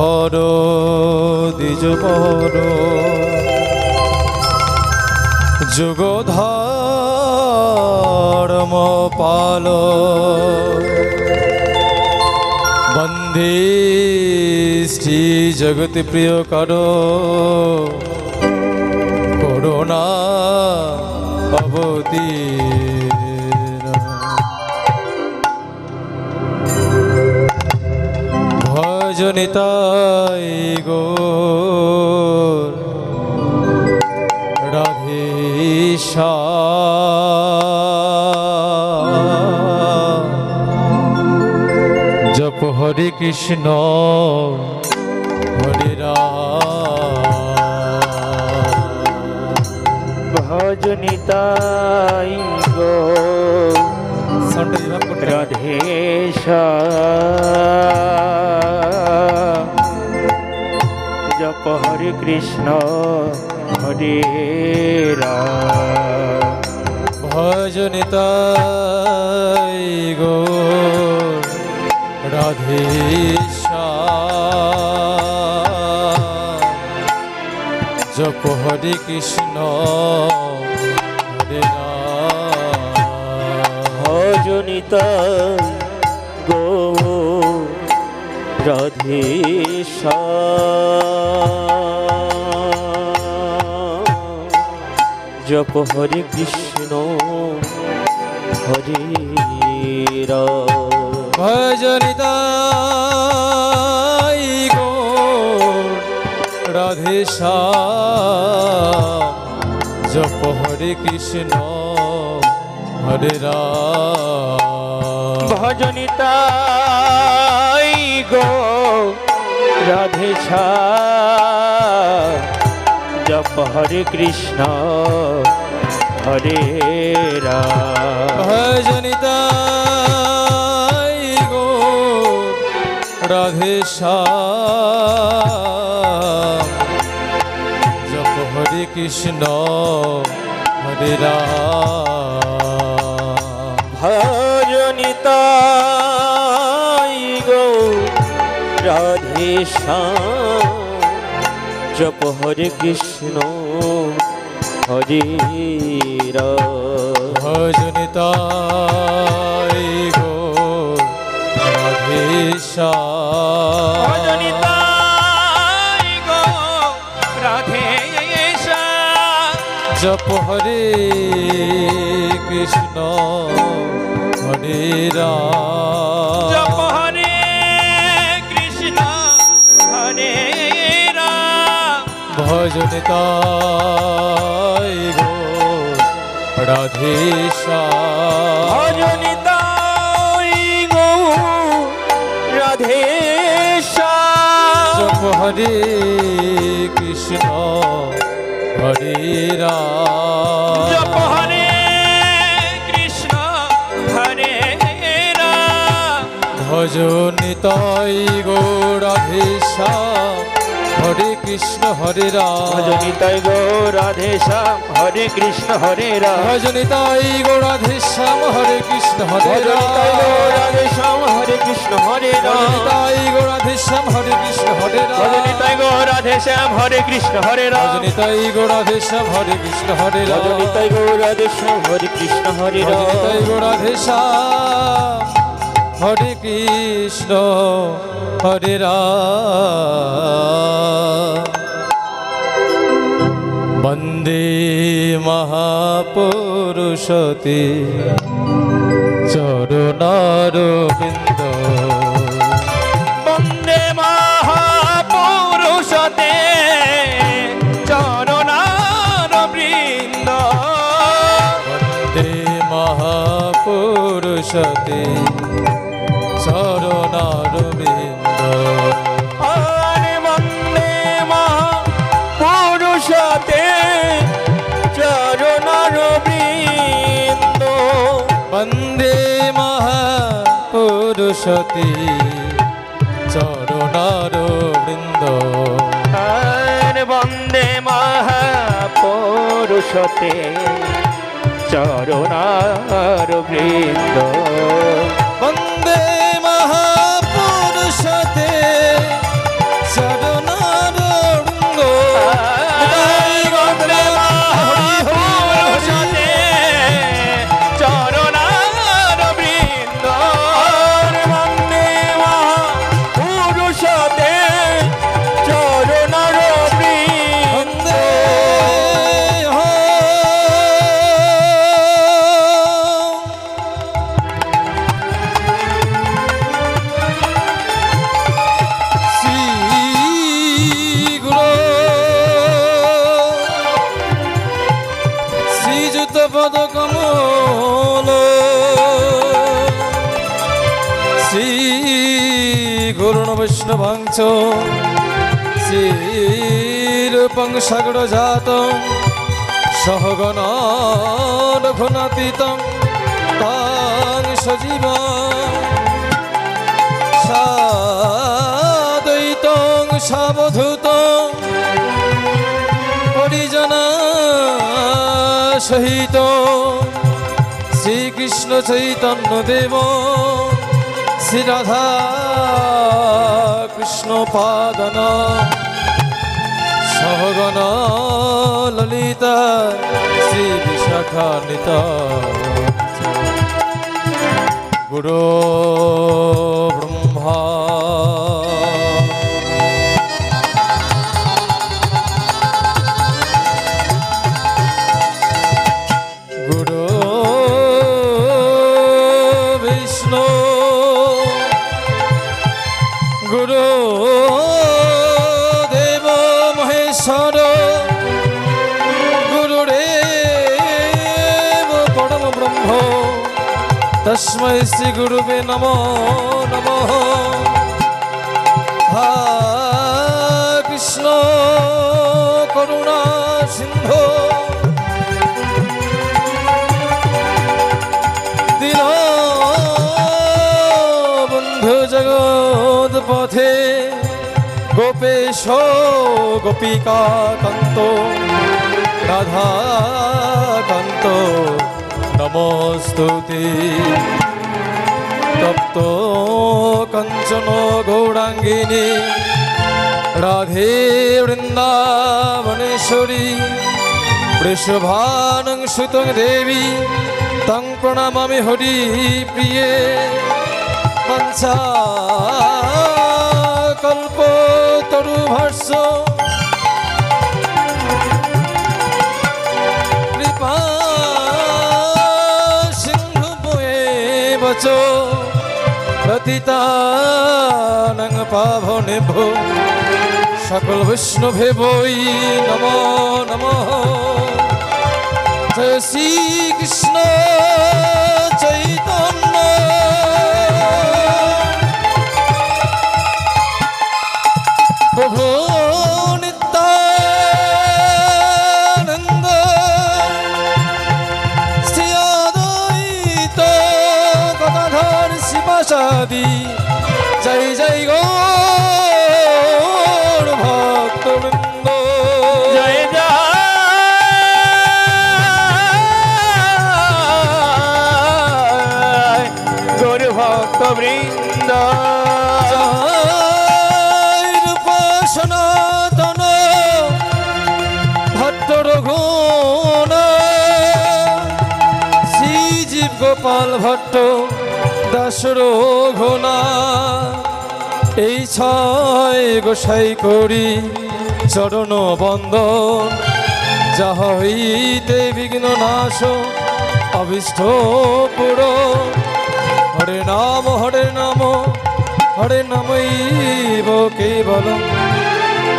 ভর দ্বিজ ভর যুগ ধর্ম পাল। বন্দে শ্রী জগতি প্রিয় কর। করোনা অবতীর্ণ। ভজনিতাই গো। রাধেশা জপ হরে কৃষ্ণ হরে ভজনিতাই গো। হবে। রাধেশ কৃষ্ণ হরে রাম ভজনিতাই গো রাধেশা জপ হরে কৃষ্ণ হরে রাম ভজনিতাই গো রাধেশ জপ হরে কৃষ্ণ হরে গো রাধেশা জপ হরে কৃষ্ণ হরে রাম গো রাধে জপ হরে কৃষ্ণ হরে রাম। ভজনিতাই গো রাধেশা জপ হরে কৃষ্ণ হরে রাম। ভজনিতাই গো রাধে জপ হরে কৃষ্ণ হরে ভজনিতাই গো রাধেশা ভজনিতাই গো রাধে জপ হরে কৃষ্ণ হরে রাম। রাম ভজনিতাই গো রাধেশা ভজনিতাই গো রাধে জপ হরে কৃষ্ণ হরে রাম। জপ হরে কৃষ্ণ হরে রাম। ভজনিতাই গো রাধেশা হরে কৃষ্ণ হরে রাম। ভজনিতাই গো রাধে শ্যাম হরে কৃষ্ণ হরে রাম। ভজনিতাই গো রাধেশ্যাম হরে কৃষ্ণ হরে ভজনিতাই গো রাম রাধে শ্যাম হরে কৃষ্ণ হরে রাম। ভজনিতাই গো রাধেশ্যাম হরে কৃষ্ণ হরে রাম। ভজনিতাই গো রাধে শ্যাম হরে কৃষ্ণ হরে রাম। ভজনিতাই গো রাধেশ্যাম হরে কৃষ্ণ হরে রাম। ভজনিতাই গো রাধে শ্যাম হরে কৃষ্ণ হরে ভজনিতাই রাম গো রাধেশ্যাম হরে কৃষ্ণ হরে রন্দে মহাপুরুষতে চরণারবিন্দ মহাপুরুষতে চরণার বৃন্দ বন্দে মহাপুরুষতে চরণার বৃন্দ পদ কমল শ্রী গুরুণ বৈষ্ণবাংশ শ্রীরূপং সাগর জাত সহগণ রঘুনাতীতং তাং সজীব সাদৈতং সাবধূতং সহিত শ্রীকৃষ্ণ চৈতন্য দেব শ্রী রাধা কৃষ্ণ পাদন। সহগণ ললিতা শ্রী বিশাখানিত গুরু ব্রহ্মা তস্मै শ্রী গুরুবে নম নম হা কৃষ্ণ করুণা সিন্ধু দিন বন্ধু জগৎ পথে গোপেশ গোপিকা কান্ত রাধা কান্ত নমস্তুতে। তপ্ত কঞ্চন গৌরাঙ্গিনী, রাধে বৃন্দাবনেশ্বরী, বৃষভানং সুতং দেবী তং প্রণামামি হরি প্রিয়ে। পঞ্চা কল্প তরু প্রতিতানং পাবনে ভো সকল বিষ্ণুভে বই নম নম। জয় শ্রীকৃষ্ণ চৈতন্য শিবাসাদি জয় জয় গৌর ভক্তবৃন্দ। জয় জয় গৌর ভক্ত বৃন্দ জয় রূপ সনাতন। ভট্ট রঘুন শ্রীজীব গোপাল ভট্ট। দাস রঘুনা এই ছয় গোসাই করি চরণ বন্দন। যাহা হইতে বিঘ্ন নাশ অভিষ্ট পুরো। হরে নাম হরে নাম, হরে নামৈব কেবল।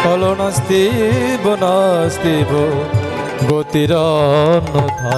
কল নাস্তিব নাস্তিব গতিরন্যথা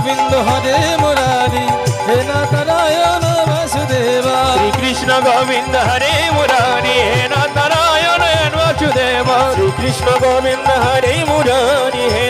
গোবিন্দ হরে মুরারি হে নারায়ণ বাসুদেবা। শ্রীকৃষ্ণ গোবিন্দ হরে মুরারি হে নারায়ণ বাসুদেবা। শ্রীকৃষ্ণ গোবিন্দ হরে মুরারি হে